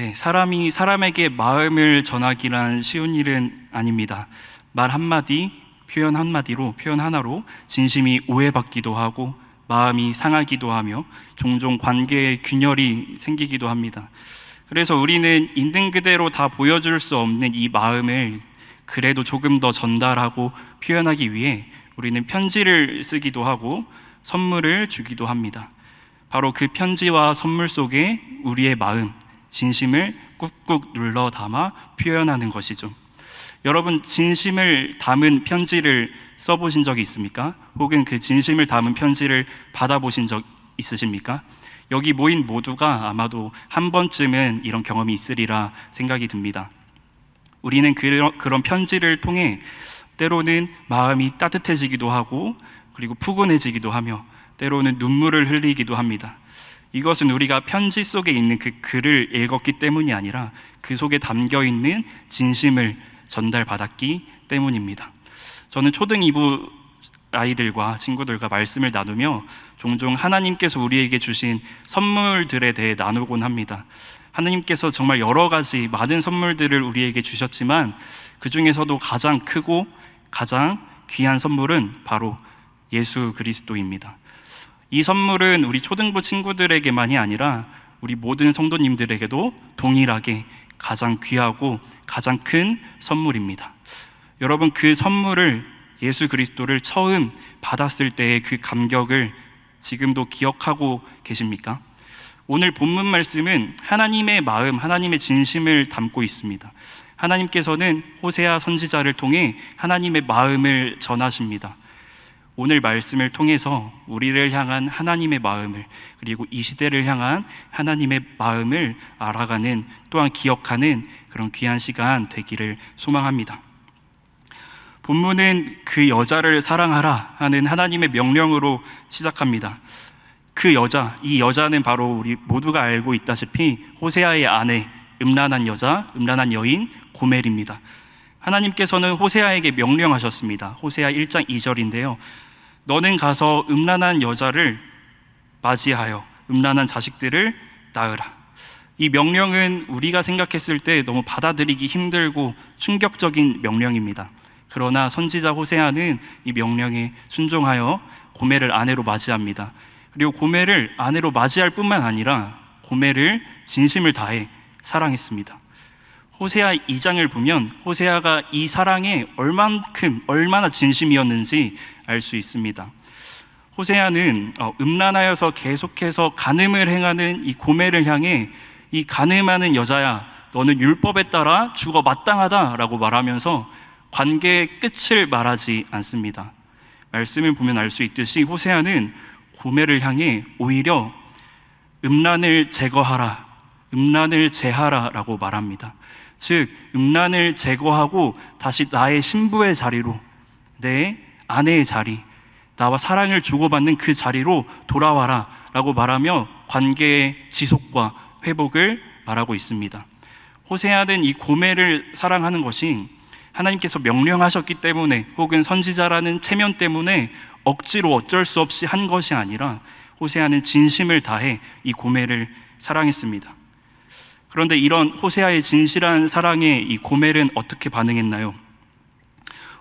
네, 사람이 사람에게 마음을 전하기란 쉬운 일은 아닙니다. 말 한마디, 표현 한마디로, 표현 하나로 진심이 오해받기도 하고 마음이 상하기도 하며 종종 관계에 균열이 생기기도 합니다. 그래서 우리는 있는 그대로 다 보여줄 수 없는 이 마음을 그래도 조금 더 전달하고 표현하기 위해 우리는 편지를 쓰기도 하고 선물을 주기도 합니다. 바로 그 편지와 선물 속에 우리의 마음, 진심을 꾹꾹 눌러 담아 표현하는 것이죠. 여러분, 진심을 담은 편지를 써보신 적이 있습니까? 혹은 그 진심을 담은 편지를 받아보신 적 있으십니까? 여기 모인 모두가 아마도 한 번쯤은 이런 경험이 있으리라 생각이 듭니다. 우리는 그런, 편지를 통해 때로는 마음이 따뜻해지기도 하고 그리고 푸근해지기도 하며 때로는 눈물을 흘리기도 합니다. 이것은 우리가 편지 속에 있는 그 글을 읽었기 때문이 아니라 그 속에 담겨 있는 진심을 전달받았기 때문입니다. 저는 초등 2부 아이들과 친구들과 말씀을 나누며 종종 하나님께서 우리에게 주신 선물들에 대해 나누곤 합니다. 하나님께서 정말 여러 가지 많은 선물들을 우리에게 주셨지만 그 중에서도 가장 크고 가장 귀한 선물은 바로 예수 그리스도입니다. 이 선물은 우리 초등부 친구들에게만이 아니라 우리 모든 성도님들에게도 동일하게 가장 귀하고 가장 큰 선물입니다. 여러분 그 선물을 예수 그리스도를 처음 받았을 때의 그 감격을 지금도 기억하고 계십니까? 오늘 본문 말씀은 하나님의 마음, 하나님의 진심을 담고 있습니다. 하나님께서는 호세아 선지자를 통해 하나님의 마음을 전하십니다. 오늘 말씀을 통해서 우리를 향한 하나님의 마음을 그리고 이 시대를 향한 하나님의 마음을 알아가는 또한 기억하는 그런 귀한 시간 되기를 소망합니다. 본문은 그 여자를 사랑하라 하는 하나님의 명령으로 시작합니다. 그 여자, 이 여자는 바로 우리 모두가 알고 있다시피 호세아의 아내, 음란한 여자, 음란한 여인 고멜입니다. 하나님께서는 호세아에게 명령하셨습니다. 호세아 1장 2절인데요. 너는 가서 음란한 여자를 맞이하여 음란한 자식들을 낳으라. 이 명령은 우리가 생각했을 때 너무 받아들이기 힘들고 충격적인 명령입니다. 그러나 선지자 호세아는 이 명령에 순종하여 고멜을 아내로 맞이합니다. 그리고 고멜을 아내로 맞이할 뿐만 아니라 고멜을 진심을 다해 사랑했습니다. 호세아 2장을 보면 호세아가 이 사랑에 얼만큼 얼마나 진심이었는지 알 수 있습니다. 호세아는 어, 음란하여서 계속해서 간음을 행하는 이 고멜을 향해 이 간음하는 여자야 너는 율법에 따라 죽어 마땅하다라고 말하면서 관계의 끝을 말하지 않습니다. 말씀을 보면 알 수 있듯이 호세아는 고멜을 향해 오히려 음란을 제거하라, 음란을 제하라라고 말합니다. 즉 음란을 제거하고 다시 나의 신부의 자리로 내 아내의 자리, 나와 사랑을 주고받는 그 자리로 돌아와라 라고 말하며 관계의 지속과 회복을 말하고 있습니다. 호세아는 이 고멜을 사랑하는 것이 하나님께서 명령하셨기 때문에 혹은 선지자라는 체면 때문에 억지로 어쩔 수 없이 한 것이 아니라 호세아는 진심을 다해 이 고멜을 사랑했습니다. 그런데 이런 호세아의 진실한 사랑에 이 고멜은 어떻게 반응했나요?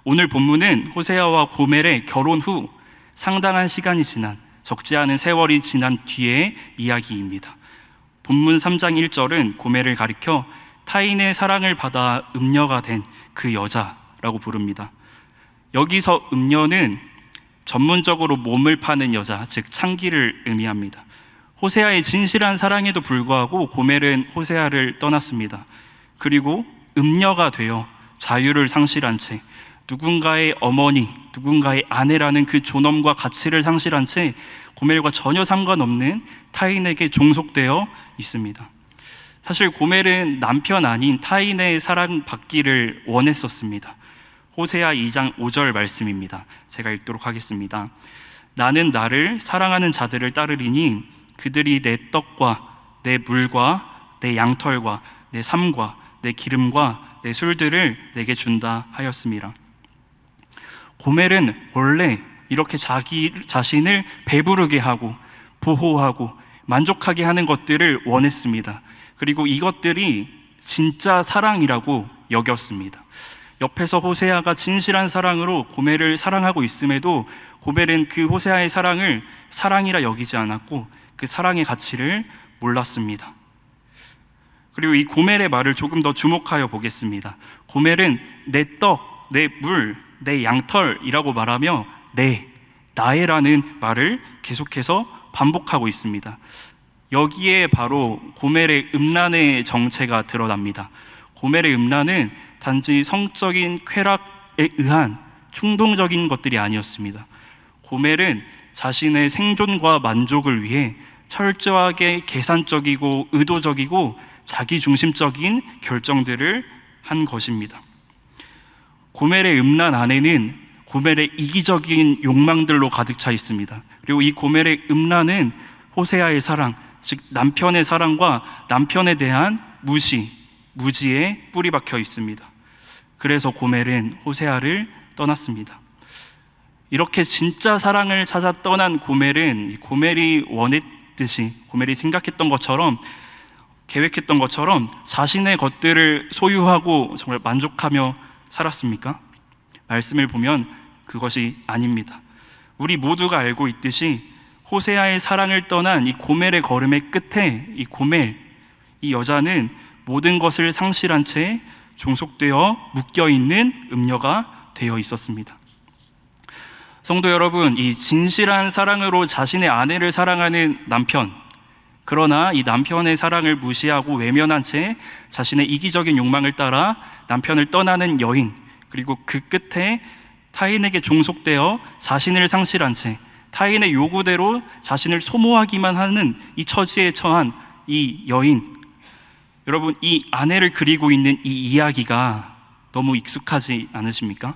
오늘 본문은 호세아와 고멜의 결혼 후 상당한 시간이 지난 적지 않은 세월이 지난 뒤의 이야기입니다. 본문 3장 1절은 고멜을 가리켜 타인의 사랑을 받아 음녀가 된 그 여자라고 부릅니다. 여기서 음녀는 전문적으로 몸을 파는 여자, 즉 창기를 의미합니다. 호세아의 진실한 사랑에도 불구하고 고멜은 호세아를 떠났습니다. 그리고 음녀가 되어 자유를 상실한 채 누군가의 어머니, 누군가의 아내라는 그 존엄과 가치를 상실한 채 고멜과 전혀 상관없는 타인에게 종속되어 있습니다. 사실 고멜은 남편 아닌 타인의 사랑받기를 원했었습니다. 호세아 2장 5절 말씀입니다. 제가 읽도록 하겠습니다. 나는 나를 사랑하는 자들을 따르리니 그들이 내 떡과 내 물과 내 양털과 내 삶과 내 기름과 내 술들을 내게 준다 하였습니다. 고멜은 원래 이렇게 자기 자신을 배부르게 하고 보호하고 만족하게 하는 것들을 원했습니다. 그리고 이것들이 진짜 사랑이라고 여겼습니다. 옆에서 호세아가 진실한 사랑으로 고멜을 사랑하고 있음에도 고멜은 그 호세아의 사랑을 사랑이라 여기지 않았고 그 사랑의 가치를 몰랐습니다. 그리고 이 고멜의 말을 조금 더 주목하여 보겠습니다. 고멜은 내 떡, 내 물, 내 양털이라고 말하며 내, 나의라는 말을 계속해서 반복하고 있습니다. 여기에 바로 고멜의 음란의 정체가 드러납니다. 고멜의 음란은 단지 성적인 쾌락에 의한 충동적인 것들이 아니었습니다. 고멜은 자신의 생존과 만족을 위해 철저하게 계산적이고 의도적이고 자기 중심적인 결정들을 한 것입니다. 고멜의 음란 안에는 고멜의 이기적인 욕망들로 가득 차 있습니다. 그리고 이 고멜의 음란은 호세아의 사랑, 즉 남편의 사랑과 남편에 대한 무시, 무지에 뿌리 박혀 있습니다. 그래서 고멜은 호세아를 떠났습니다. 이렇게 진짜 사랑을 찾아 떠난 고멜은 고멜이 원했듯이 고멜이 생각했던 것처럼 계획했던 것처럼 자신의 것들을 소유하고 정말 만족하며 살았습니까? 말씀을 보면 그것이 아닙니다. 우리 모두가 알고 있듯이 호세아의 사랑을 떠난 이 고멜의 걸음의 끝에 이 고멜 이 여자는 모든 것을 상실한 채 종속되어 묶여 있는 음녀가 되어 있었습니다. 성도 여러분, 이 진실한 사랑으로 자신의 아내를 사랑하는 남편, 그러나 이 남편의 사랑을 무시하고 외면한 채 자신의 이기적인 욕망을 따라 남편을 떠나는 여인, 그리고 그 끝에 타인에게 종속되어 자신을 상실한 채 타인의 요구대로 자신을 소모하기만 하는 이 처지에 처한 이 여인. 여러분, 이 아내를 그리고 있는 이 이야기가 너무 익숙하지 않으십니까?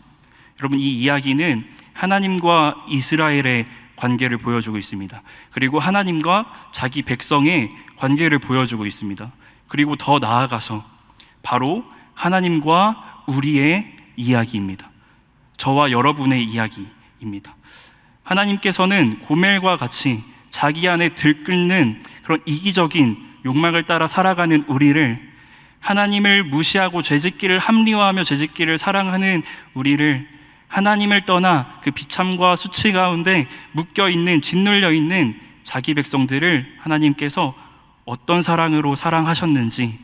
여러분, 이 이야기는 하나님과 이스라엘의 관계를 보여주고 있습니다. 그리고 하나님과 자기 백성의 관계를 보여주고 있습니다. 그리고 더 나아가서 바로 하나님과 우리의 이야기입니다. 저와 여러분의 이야기입니다. 하나님께서는 고멜과 같이 자기 안에 들끓는 그런 이기적인 욕망을 따라 살아가는 우리를 하나님을 무시하고 죄짓기를 합리화하며 죄짓기를 사랑하는 우리를 하나님을 떠나 그 비참과 수치 가운데 묶여 있는 짓눌려 있는 자기 백성들을 하나님께서 어떤 사랑으로 사랑하셨는지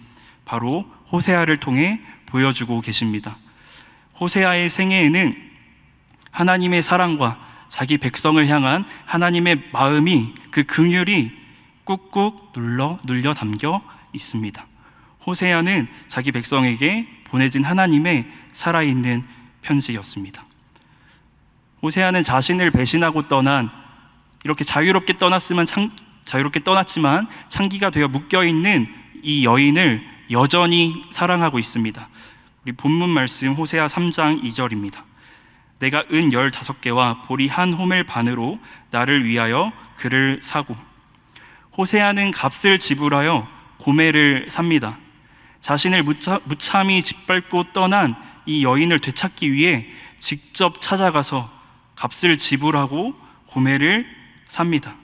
바로 호세아를 통해 보여주고 계십니다. 호세아의 생애에는 하나님의 사랑과 자기 백성을 향한 하나님의 마음이 그 긍휼이 꾹꾹 눌러 눌려 담겨 있습니다. 호세아는 자기 백성에게 보내진 하나님의 살아있는 편지였습니다. 호세아는 자신을 배신하고 떠난 이렇게 자유롭게 떠났으면 창, 자유롭게 떠났지만 창기가 되어 묶여 있는 이 여인을 여전히 사랑하고 있습니다. 우리 본문 말씀 호세아 3장 2절입니다. 내가 은 열다섯 개와 보리 한 호멜 반으로 나를 위하여 그를 사고 호세아는 값을 지불하여 고매를 삽니다. 자신을 무차, 무참히 짓밟고 떠난 이 여인을 되찾기 위해 직접 찾아가서 값을 지불하고 고매를 삽니다.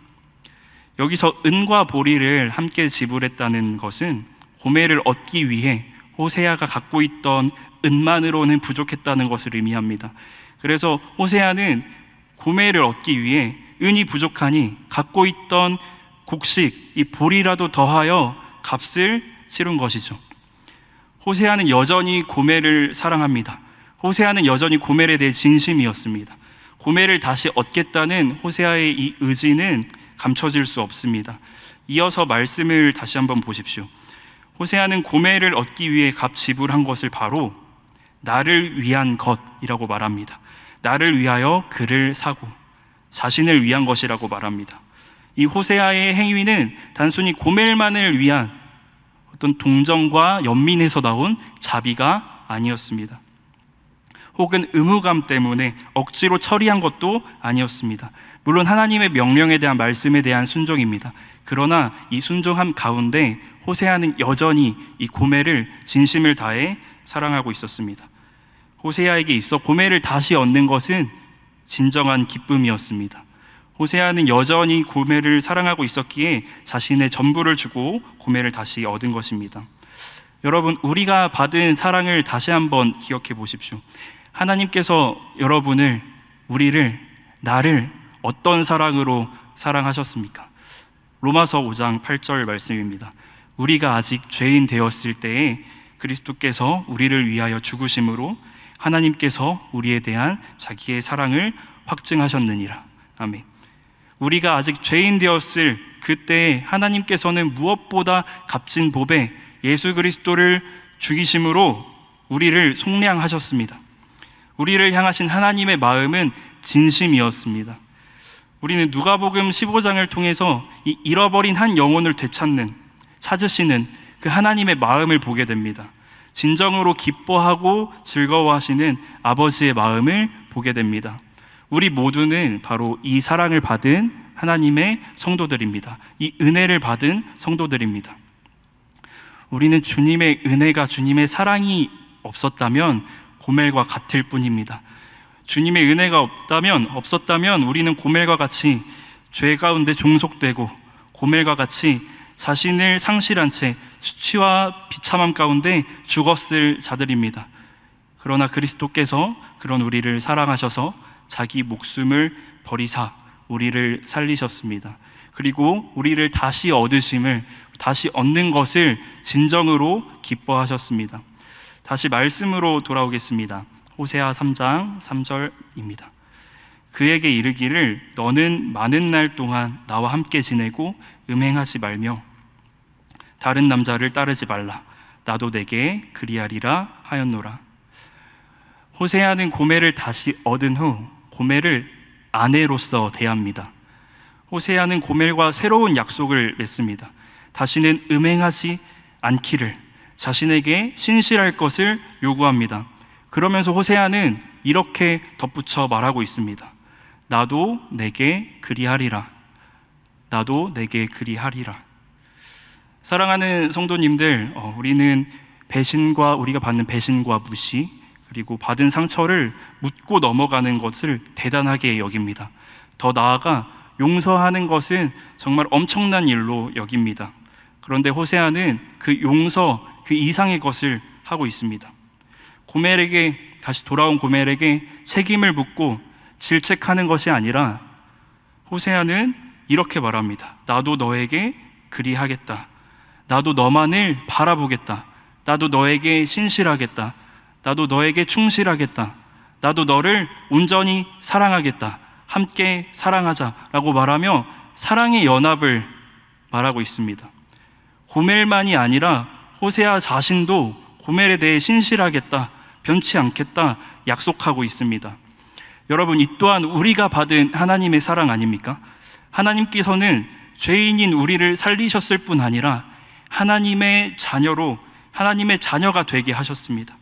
여기서 은과 보리를 함께 지불했다는 것은 고매를 얻기 위해 호세아가 갖고 있던 은만으로는 부족했다는 것을 의미합니다. 그래서 호세아는 고매를 얻기 위해 은이 부족하니 갖고 있던 곡식, 이 보리라도 더하여 값을 치른 것이죠. 호세아는 여전히 고매를 사랑합니다. 호세아는 여전히 고멜에 대해 진심이었습니다. 고멜을 다시 얻겠다는 호세아의 이 의지는 감춰질 수 없습니다. 이어서 말씀을 다시 한번 보십시오. 호세아는 고멜을 얻기 위해 값 지불한 것을 바로 나를 위한 것이라고 말합니다. 나를 위하여 그를 사고 자신을 위한 것이라고 말합니다. 이 호세아의 행위는 단순히 고멜만을 위한 어떤 동정과 연민에서 나온 자비가 아니었습니다. 혹은 의무감 때문에 억지로 처리한 것도 아니었습니다. 물론 하나님의 명령에 대한 말씀에 대한 순종입니다. 그러나 이 순종함 가운데 호세아는 여전히 이 고멜을 진심을 다해 사랑하고 있었습니다. 호세아에게 있어 고멜을 다시 얻는 것은 진정한 기쁨이었습니다. 호세아는 여전히 고멜을 사랑하고 있었기에 자신의 전부를 주고 고멜을 다시 얻은 것입니다. 여러분, 우리가 받은 사랑을 다시 한번 기억해 보십시오. 하나님께서 여러분을, 우리를, 나를 어떤 사랑으로 사랑하셨습니까? 로마서 5장 8절 말씀입니다. 우리가 아직 죄인 되었을 때에 그리스도께서 우리를 위하여 죽으심으로 하나님께서 우리에 대한 자기의 사랑을 확증하셨느니라. 아멘. 우리가 아직 죄인 되었을 그때 하나님께서는 무엇보다 값진 보배 예수 그리스도를 죽이심으로 우리를 속량하셨습니다. 우리를 향하신 하나님의 마음은 진심이었습니다. 우리는 누가복음 15장을 통해서 이 잃어버린 한 영혼을 되찾는 찾으시는 그 하나님의 마음을 보게 됩니다. 진정으로 기뻐하고 즐거워하시는 아버지의 마음을 보게 됩니다. 우리 모두는 바로 이 사랑을 받은 하나님의 성도들입니다. 이 은혜를 받은 성도들입니다. 우리는 주님의 은혜가 주님의 사랑이 없었다면 고멜과 같을 뿐입니다. 주님의 은혜가 없다면 없었다면 우리는 고멜과 같이 죄 가운데 종속되고 고멜과 같이 자신을 상실한 채 수치와 비참함 가운데 죽었을 자들입니다. 그러나 그리스도께서 그런 우리를 사랑하셔서 자기 목숨을 버리사 우리를 살리셨습니다. 그리고 우리를 다시 얻으심을 다시 얻는 것을 진정으로 기뻐하셨습니다. 다시 말씀으로 돌아오겠습니다. 호세아 3장 3절입니다. 그에게 이르기를 너는 많은 날 동안 나와 함께 지내고 음행하지 말며 다른 남자를 따르지 말라. 나도 내게 그리하리라 하였노라. 호세아는 고멜을 다시 얻은 후 고멜을 아내로서 대합니다. 호세아는 고멜과 새로운 약속을 맺습니다. 다시는 음행하지 않기를 자신에게 신실할 것을 요구합니다. 그러면서 호세아는 이렇게 덧붙여 말하고 있습니다. 나도 내게 그리하리라. 나도 내게 그리하리라. 사랑하는 성도님들, 어, 우리는 배신과 우리가 받는 배신과 무시 그리고 받은 상처를 묻고 넘어가는 것을 대단하게 여깁니다. 더 나아가 용서하는 것은 정말 엄청난 일로 여깁니다. 그런데 호세아는 그 용서 그 이상의 것을 하고 있습니다. 고멜에게 다시 돌아온 고멜에게 책임을 묻고 질책하는 것이 아니라 호세아는 이렇게 말합니다. 나도 너에게 그리하겠다. 나도 너만을 바라보겠다. 나도 너에게 신실하겠다. 나도 너에게 충실하겠다. 나도 너를 온전히 사랑하겠다. 함께 사랑하자라고 말하며 사랑의 연합을 말하고 있습니다. 고멜만이 아니라 호세아 자신도 고멜에 대해 신실하겠다, 변치 않겠다 약속하고 있습니다. 여러분, 이 또한 우리가 받은 하나님의 사랑 아닙니까? 하나님께서는 죄인인 우리를 살리셨을 뿐 아니라 하나님의 자녀로 하나님의 자녀가 되게 하셨습니다.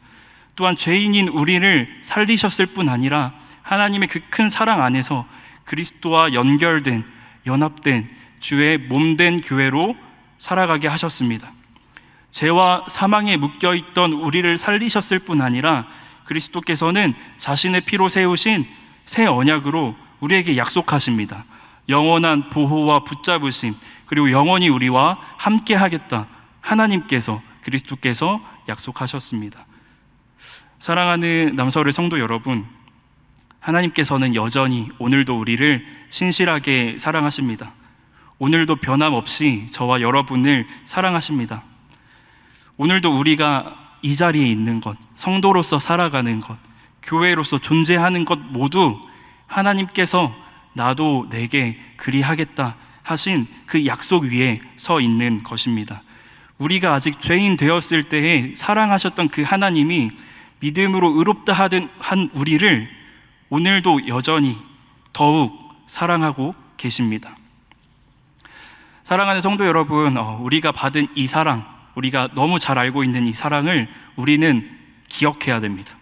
또한 죄인인 우리를 살리셨을 뿐 아니라 하나님의 그 큰 사랑 안에서 그리스도와 연결된 연합된 주의 몸된 교회로 살아가게 하셨습니다. 죄와 사망에 묶여 있던 우리를 살리셨을 뿐 아니라 그리스도께서는 자신의 피로 세우신 새 언약으로 우리에게 약속하십니다. 영원한 보호와 붙잡으심 그리고 영원히 우리와 함께 하겠다. 하나님께서 그리스도께서 약속하셨습니다. 사랑하는 남서울 성도 여러분, 하나님께서는 여전히 오늘도 우리를 신실하게 사랑하십니다. 오늘도 변함없이 저와 여러분을 사랑하십니다. 오늘도 우리가 이 자리에 있는 것, 성도로서 살아가는 것, 교회로서 존재하는 것 모두 하나님께서 나도 내게 그리하겠다 하신 그 약속 위에 서 있는 것입니다. 우리가 아직 죄인 되었을 때에 사랑하셨던 그 하나님이 믿음으로 의롭다 하던 한 우리를 오늘도 여전히 더욱 사랑하고 계십니다. 사랑하는 성도 여러분, 어, 우리가 받은 이 사랑, 우리가 너무 잘 알고 있는 이 사랑을 우리는 기억해야 됩니다.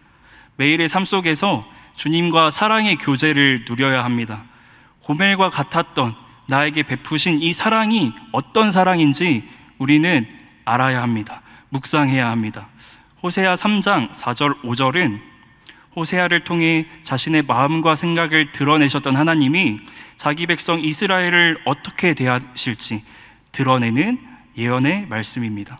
매일의 삶 속에서 주님과 사랑의 교제를 누려야 합니다. 고멜과 같았던 나에게 베푸신 이 사랑이 어떤 사랑인지 우리는 알아야 합니다. 묵상해야 합니다. 호세아 3장 4절 5절은 호세아를 통해 자신의 마음과 생각을 드러내셨던 하나님이 자기 백성 이스라엘을 어떻게 대하실지 드러내는 예언의 말씀입니다.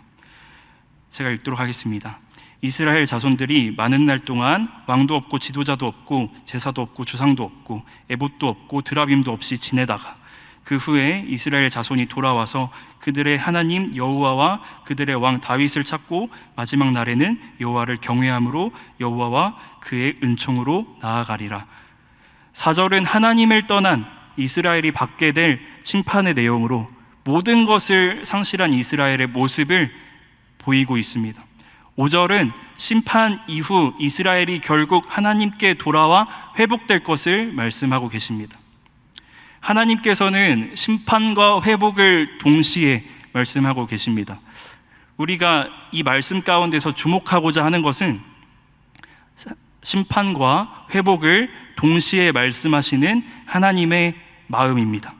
제가 읽도록 하겠습니다. 이스라엘 자손들이 많은 날 동안 왕도 없고 지도자도 없고 제사도 없고 주상도 없고 에봇도 없고 드라빔도 없이 지내다가 그 후에 이스라엘 자손이 돌아와서 그들의 하나님 여호와와 그들의 왕 다윗을 찾고 마지막 날에는 여호와를 경외함으로 여호와와 그의 은총으로 나아가리라. 사절은 하나님을 떠난 이스라엘이 받게 될 심판의 내용으로 모든 것을 상실한 이스라엘의 모습을 보이고 있습니다. 5절은 심판 이후 이스라엘이 결국 하나님께 돌아와 회복될 것을 말씀하고 계십니다. 하나님께서는 심판과 회복을 동시에 말씀하고 계십니다. 우리가 이 말씀 가운데서 주목하고자 하는 것은 심판과 회복을 동시에 말씀하시는 하나님의 마음입니다.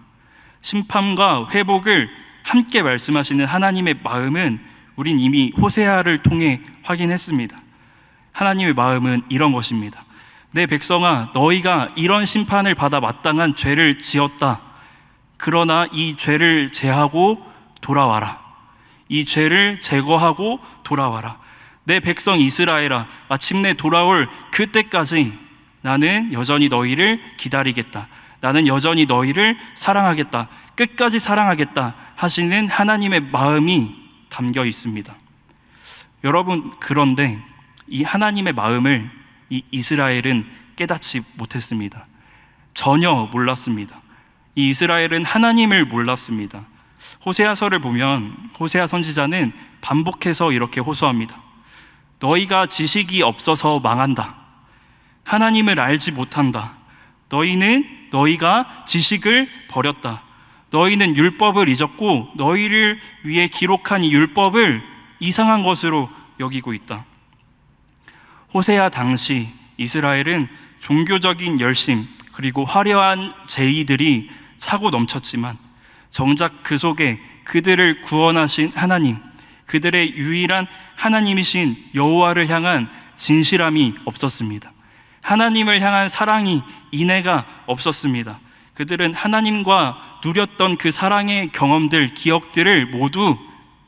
심판과 회복을 함께 말씀하시는 하나님의 마음은 우린 이미 호세아를 통해 확인했습니다. 하나님의 마음은 이런 것입니다. 내 백성아, 너희가 이런 심판을 받아 마땅한 죄를 지었다. 그러나 이 죄를 제하고 돌아와라. 이 죄를 제거하고 돌아와라. 내 백성 이스라엘아, 마침내 돌아올 그때까지 나는 여전히 너희를 기다리겠다. 나는 여전히 너희를 사랑하겠다. 끝까지 사랑하겠다. 하시는 하나님의 마음이 담겨 있습니다. 여러분, 그런데 이 하나님의 마음을 이 이스라엘은 깨닫지 못했습니다. 전혀 몰랐습니다. 이 이스라엘은 하나님을 몰랐습니다. 호세아서를 보면 호세아 선지자는 반복해서 이렇게 호소합니다. 너희가 지식이 없어서 망한다. 하나님을 알지 못한다. 너희는 너희가 지식을 버렸다. 너희는 율법을 잊었고 너희를 위해 기록한 이 율법을 이상한 것으로 여기고 있다. 호세아 당시 이스라엘은 종교적인 열심 그리고 화려한 제의들이 차고 넘쳤지만 정작 그 속에 그들을 구원하신 하나님, 그들의 유일한 하나님이신 여호와를 향한 진실함이 없었습니다. 하나님을 향한 사랑이 인애가 없었습니다. 그들은 하나님과 누렸던 그 사랑의 경험들, 기억들을 모두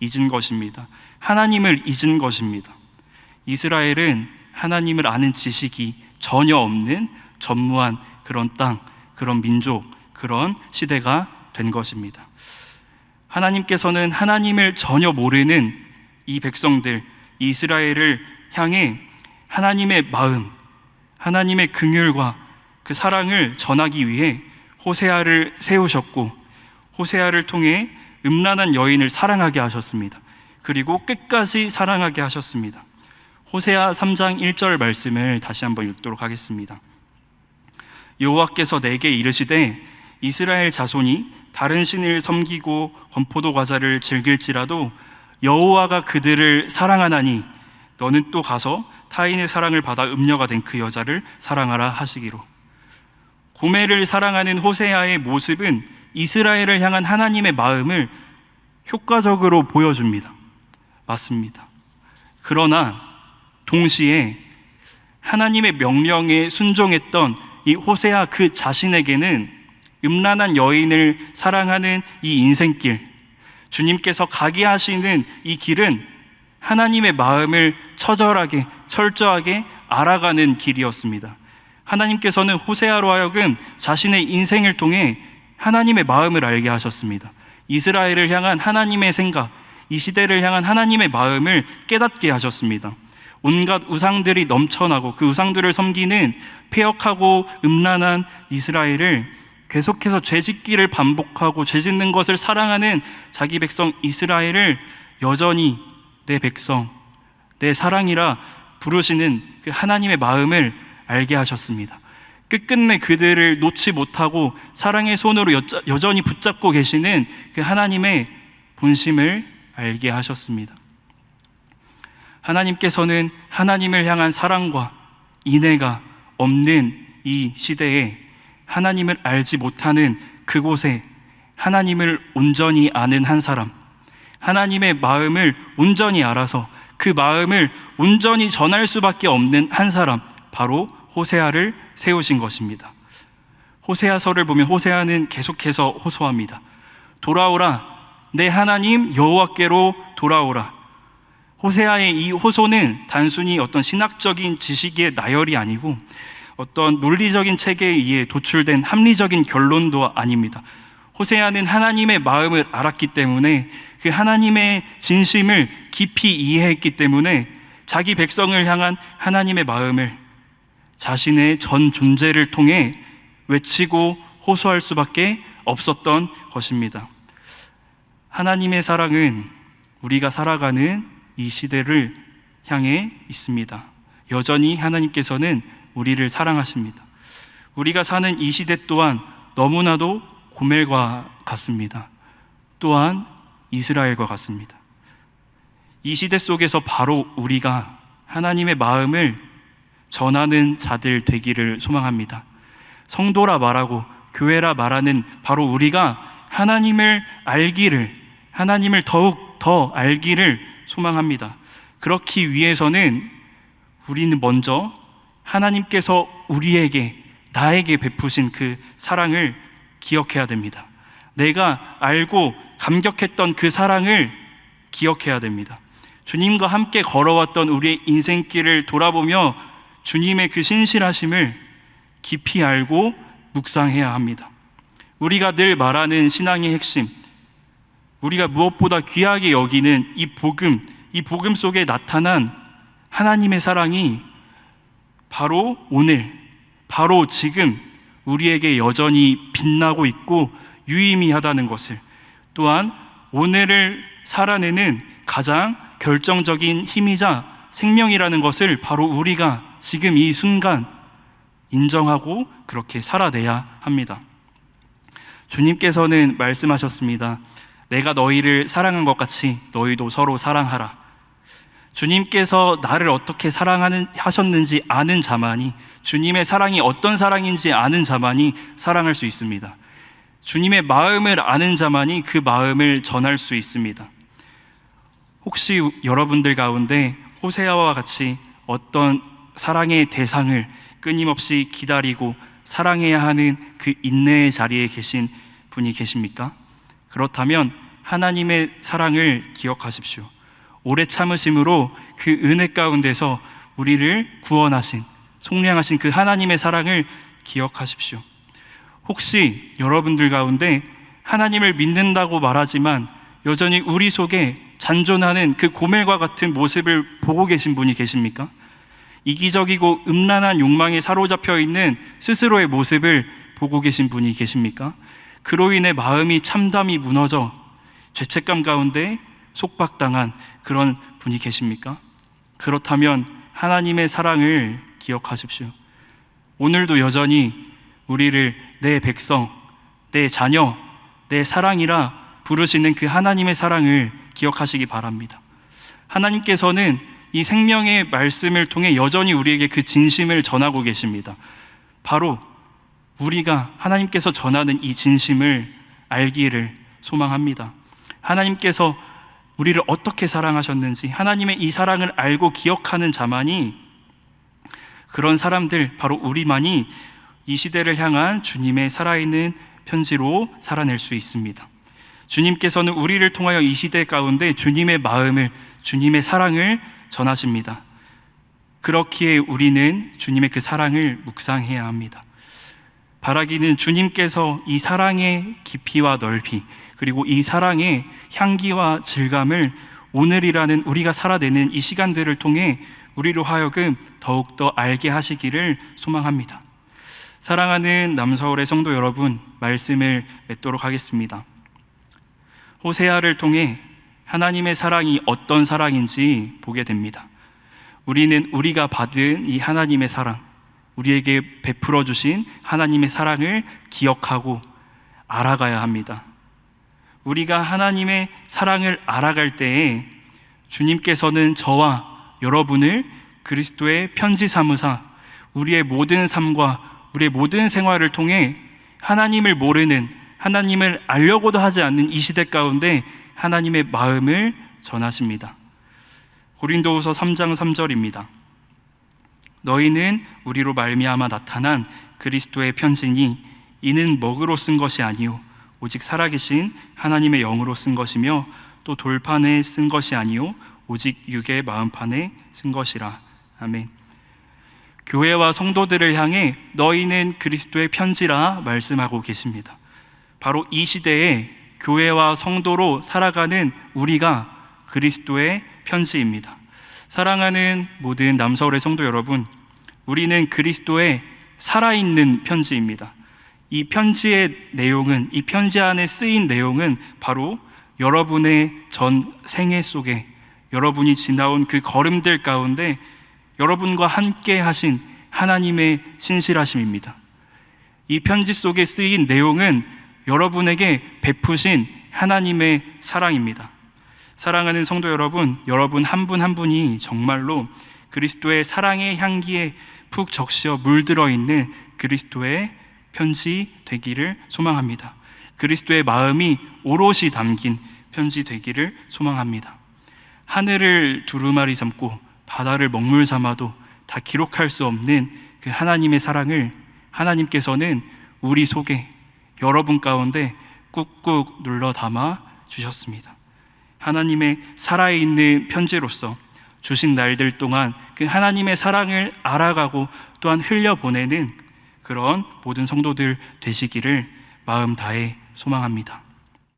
잊은 것입니다. 하나님을 잊은 것입니다. 이스라엘은 하나님을 아는 지식이 전혀 없는 전무한 그런 땅, 그런 민족, 그런 시대가 된 것입니다. 하나님께서는 하나님을 전혀 모르는 이 백성들, 이 이스라엘을 향해 하나님의 마음, 하나님의 긍휼과 그 사랑을 전하기 위해 호세아를 세우셨고 호세아를 통해 음란한 여인을 사랑하게 하셨습니다. 그리고 끝까지 사랑하게 하셨습니다. 호세아 3장 1절 말씀을 다시 한번 읽도록 하겠습니다. 여호와께서 내게 이르시되 이스라엘 자손이 다른 신을 섬기고 건포도 과자를 즐길지라도 여호와가 그들을 사랑하나니 너는 또 가서 타인의 사랑을 받아 음녀가 된 그 여자를 사랑하라 하시기로 고매를 사랑하는 호세아의 모습은 이스라엘을 향한 하나님의 마음을 효과적으로 보여줍니다. 맞습니다. 그러나 동시에 하나님의 명령에 순종했던 이 호세아 그 자신에게는 음란한 여인을 사랑하는 이 인생길, 주님께서 가게 하시는 이 길은 하나님의 마음을 처절하게, 철저하게 알아가는 길이었습니다. 하나님께서는 호세아로 하여금 자신의 인생을 통해 하나님의 마음을 알게 하셨습니다. 이스라엘을 향한 하나님의 생각, 이 시대를 향한 하나님의 마음을 깨닫게 하셨습니다. 온갖 우상들이 넘쳐나고 그 우상들을 섬기는 폐역하고 음란한 이스라엘을 계속해서 죄짓기를 반복하고 죄짓는 것을 사랑하는 자기 백성 이스라엘을 여전히 내 백성, 내 사랑이라 부르시는 그 하나님의 마음을 알게 하셨습니다. 끝끝내 그들을 놓지 못하고 사랑의 손으로 여전히 붙잡고 계시는 그 하나님의 본심을 알게 하셨습니다. 하나님께서는 하나님을 향한 사랑과 인애가 없는 이 시대에 하나님을 알지 못하는 그곳에 하나님을 온전히 아는 한 사람, 하나님의 마음을 온전히 알아서 그 마음을 온전히 전할 수밖에 없는 한 사람, 바로 호세아를 세우신 것입니다. 호세아서를 보면 호세아는 계속해서 호소합니다. 돌아오라 내 하나님 여호와께로 돌아오라. 호세아의 이 호소는 단순히 어떤 신학적인 지식의 나열이 아니고 어떤 논리적인 체계에 의해 도출된 합리적인 결론도 아닙니다. 호세아는 하나님의 마음을 알았기 때문에 그 하나님의 진심을 깊이 이해했기 때문에 자기 백성을 향한 하나님의 마음을 자신의 전 존재를 통해 외치고 호소할 수밖에 없었던 것입니다. 하나님의 사랑은 우리가 살아가는 이 시대를 향해 있습니다. 여전히 하나님께서는 우리를 사랑하십니다. 우리가 사는 이 시대 또한 너무나도 고멜과 같습니다. 또한 이스라엘과 같습니다. 이 시대 속에서 바로 우리가 하나님의 마음을 전하는 자들 되기를 소망합니다. 성도라 말하고 교회라 말하는 바로 우리가 하나님을 알기를, 하나님을 더욱 더 알기를 소망합니다. 그렇기 위해서는 우리는 먼저 하나님께서 우리에게, 나에게 베푸신 그 사랑을 기억해야 됩니다. 내가 알고 감격했던 그 사랑을 기억해야 됩니다. 주님과 함께 걸어왔던 우리의 인생길을 돌아보며 주님의 그 신실하심을 깊이 알고 묵상해야 합니다. 우리가 늘 말하는 신앙의 핵심, 우리가 무엇보다 귀하게 여기는 이 복음, 이 복음 속에 나타난 하나님의 사랑이 바로 오늘, 바로 지금 우리에게 여전히 빛나고 있고 유의미하다는 것을 또한 오늘을 살아내는 가장 결정적인 힘이자 생명이라는 것을 바로 우리가 지금 이 순간 인정하고 그렇게 살아내야 합니다. 주님께서는 말씀하셨습니다. 내가 너희를 사랑한 것 같이 너희도 서로 사랑하라. 주님께서 나를 어떻게 사랑하는 하셨는지 아는 자만이 주님의 사랑이 어떤 사랑인지 아는 자만이 사랑할 수 있습니다. 주님의 마음을 아는 자만이 그 마음을 전할 수 있습니다. 혹시 여러분들 가운데 호세아와 같이 어떤 사랑의 대상을 끊임없이 기다리고 사랑해야 하는 그 인내의 자리에 계신 분이 계십니까? 그렇다면 하나님의 사랑을 기억하십시오. 오래 참으심으로 그 은혜 가운데서 우리를 구원하신, 속량하신 그 하나님의 사랑을 기억하십시오. 혹시 여러분들 가운데 하나님을 믿는다고 말하지만 여전히 우리 속에 잔존하는 그 고멜과 같은 모습을 보고 계신 분이 계십니까? 이기적이고 음란한 욕망에 사로잡혀 있는 스스로의 모습을 보고 계신 분이 계십니까? 그로 인해 마음이 참담이 무너져 죄책감 가운데 속박당한 그런 분이 계십니까? 그렇다면 하나님의 사랑을 기억하십시오. 오늘도 여전히 우리를 내 백성, 내 자녀, 내 사랑이라 부르시는 그 하나님의 사랑을 기억하시기 바랍니다. 하나님께서는 이 생명의 말씀을 통해 여전히 우리에게 그 진심을 전하고 계십니다. 바로 우리가 하나님께서 전하는 이 진심을 알기를 소망합니다. 하나님께서 우리를 어떻게 사랑하셨는지 하나님의 이 사랑을 알고 기억하는 자만이 그런 사람들 바로 우리만이 이 시대를 향한 주님의 살아있는 편지로 살아낼 수 있습니다. 주님께서는 우리를 통하여 이 시대 가운데 주님의 마음을, 주님의 사랑을 전하십니다. 그렇기에 우리는 주님의 그 사랑을 묵상해야 합니다. 바라기는 주님께서 이 사랑의 깊이와 넓이, 그리고 이 사랑의 향기와 질감을 오늘이라는 우리가 살아내는 이 시간들을 통해 우리로 하여금 더욱더 알게 하시기를 소망합니다. 사랑하는 남서울의 성도 여러분, 말씀을 맺도록 하겠습니다. 호세아를 통해 하나님의 사랑이 어떤 사랑인지 보게 됩니다. 우리는 우리가 받은 이 하나님의 사랑, 우리에게 베풀어 주신 하나님의 사랑을 기억하고 알아가야 합니다. 우리가 하나님의 사랑을 알아갈 때에 주님께서는 저와 여러분을 그리스도의 편지 삼으사 우리의 모든 삶과 우리의 모든 생활을 통해 하나님을 모르는 하나님을 알려고도 하지 않는 이 시대 가운데 하나님의 마음을 전하십니다. 고린도후서 3장 3절입니다. 너희는 우리로 말미암아 나타난 그리스도의 편지니 이는 먹으로 쓴 것이 아니요 오직 살아계신 하나님의 영으로 쓴 것이며 또 돌판에 쓴 것이 아니요 오직 육의 마음판에 쓴 것이라 아멘. 교회와 성도들을 향해 너희는 그리스도의 편지라 말씀하고 계십니다. 바로 이 시대에 교회와 성도로 살아가는 우리가 그리스도의 편지입니다. 사랑하는 모든 남서울의 성도 여러분, 우리는 그리스도의 살아있는 편지입니다. 이 편지의 내용은, 이 편지 안에 쓰인 내용은 바로 여러분의 전 생애 속에 여러분이 지나온 그 걸음들 가운데 여러분과 함께 하신 하나님의 신실하심입니다. 이 편지 속에 쓰인 내용은 여러분에게 베푸신 하나님의 사랑입니다. 사랑하는 성도 여러분, 여러분 한 분 한 분이 정말로 그리스도의 사랑의 향기에 푹 적시어 물들어 있는 그리스도의 편지 되기를 소망합니다. 그리스도의 마음이 오롯이 담긴 편지 되기를 소망합니다. 하늘을 두루마리 삼고 바다를 먹물 삼아도 다 기록할 수 없는 그 하나님의 사랑을 하나님께서는 우리 속에 여러분 가운데 꾹꾹 눌러 담아 주셨습니다. 하나님의 살아있는 편지로서 주신 날들 동안 그 하나님의 사랑을 알아가고 또한 흘려보내는 그런 모든 성도들 되시기를 마음 다해 소망합니다.